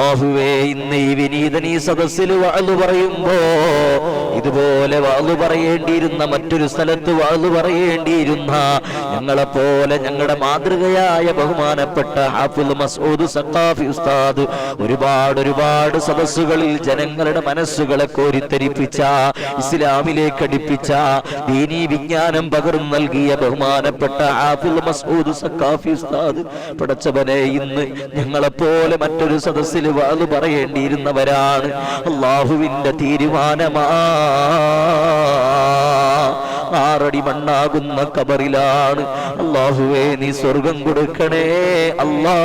അള്ളാഹുവേ ഇന്ന് ഈ വിനീതനീ സദസ്സിൽ വാഴ്ന്നു പറയുമ്പോ ഇതുപോലെ വാളു പറയേണ്ടിയിരുന്ന മറ്റൊരു സ്ഥലത്ത് വാളു പറയേണ്ടിയിരുന്ന ഞങ്ങളെ പോലെ ഞങ്ങളുടെ മാതൃകയായ ബഹുമാനപ്പെട്ട ഹാഫിൽ മസൂദ് സഖാഫി ഉസ്താദ് ഒരുപാട് ഒരുപാട് സദസ്സുകളിൽ ജനങ്ങളുടെ മനസ്സുകളെ കോരിത്തരിപ്പിച്ച ഇസ്ലാമിലേക്ക് അടിപ്പിച്ച ദീനി വിജ്ഞാനം പകർന്നു നൽകിയ ബഹുമാനപ്പെട്ട ഹാഫിൽ മസൂദ് സഖാഫി ഉസ്താദ് പടച്ചവനെ ഇന്ന് ഞങ്ങളെപ്പോലെ മറ്റൊരു സദസ്സിൽ വാളു പറയേണ്ടിയിരുന്നവരാണ്. അള്ളാഹുവിന്റെ തീരുമാനമാ ആറടി മണ്ണാകുന്ന കബറിലാണ്. അള്ളാഹുവേ നീ സ്വർഗം കൊടുക്കണേ അല്ലാ.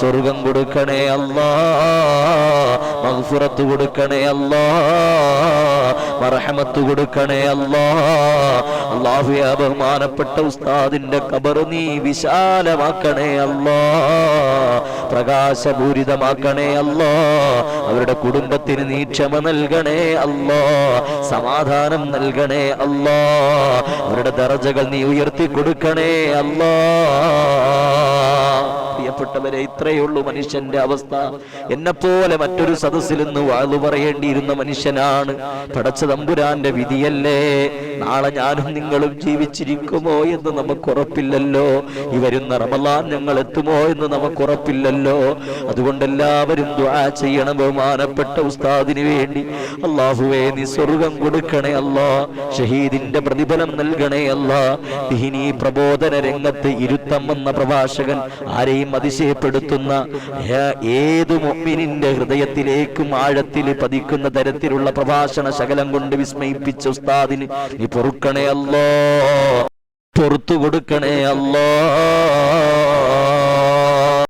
സ്വർഗം കൊടുക്കണേ അല്ലാ. മഗ്ഫിറത്ത് കൊടുക്കണേ അല്ലാ. മറഹമത്ത് കൊടുക്കണേ അല്ലാ. അള്ളാഹുവെ ആ ബഹുമാനപ്പെട്ട ഉസ്താദിന്റെ കബർ നീ വിശാലമാക്കണേ അല്ലാ. പ്രകാശപൂരിതമാക്കണേ അല്ലോ. അവരുടെ കുടുംബത്തിന് നീ ക്ഷമ നൽകണേ അല്ലോ. സമാധാനം നൽകണേ അല്ലോ. അവരുടെ ദറജകൾ നീ ഉയർത്തി കൊടുക്കണേ അല്ലാ. പ്രിയപ്പെട്ടവരെ ഇത്രയേ ഉള്ളൂ മനുഷ്യന്റെ അവസ്ഥ. എന്നെപ്പോലെ മറ്റൊരു സദസ്സിൽ നിന്ന് വാഴു പറയേണ്ടിയിരുന്ന മനുഷ്യനാണ്. പടച്ച തമ്പുരാന്റെ വിധിയല്ലേ? നാളെ ഞാനും നിങ്ങളും ജീവിച്ചിരിക്കുമോ എന്ന് നമുക്ക് ഉറപ്പില്ലല്ലോ. ഈ വരുന്ന റമലാൻ ഞങ്ങൾ എത്തുമോ എന്ന് നമുക്ക് ഉറപ്പില്ലല്ലോ. അതുകൊണ്ട് എല്ലാവരും ചെയ്യണം ബഹുമാനപ്പെട്ട ഉസ്താദിന് വേണ്ടി. അള്ളാഹുവേ നീ സ്വർഗം കൊടുക്കണേ അല്ലാ. ഷഹീദിന്റെ പ്രതിഫലം നൽകണേ അല്ലാ. ദീനീ പ്രബോധന രംഗത്ത് ഇരുത്തം എന്ന പ്രഭാഷകൻ ആരെയും അതിശയപ്പെടുത്തുന്ന ഏതു മുഅ്മിനിന്റെ ഹൃദയത്തിലേക്കും ആഴത്തിൽ പതിക്കുന്ന തരത്തിലുള്ള പ്രഭാഷണ ശകലം കൊണ്ട് വിസ്മയിപ്പിച്ച ഉസ്താദിന് നീ പൊറുക്കണേ അല്ലോ പൊറത്തു കൊടുക്കണേ അല്ലോ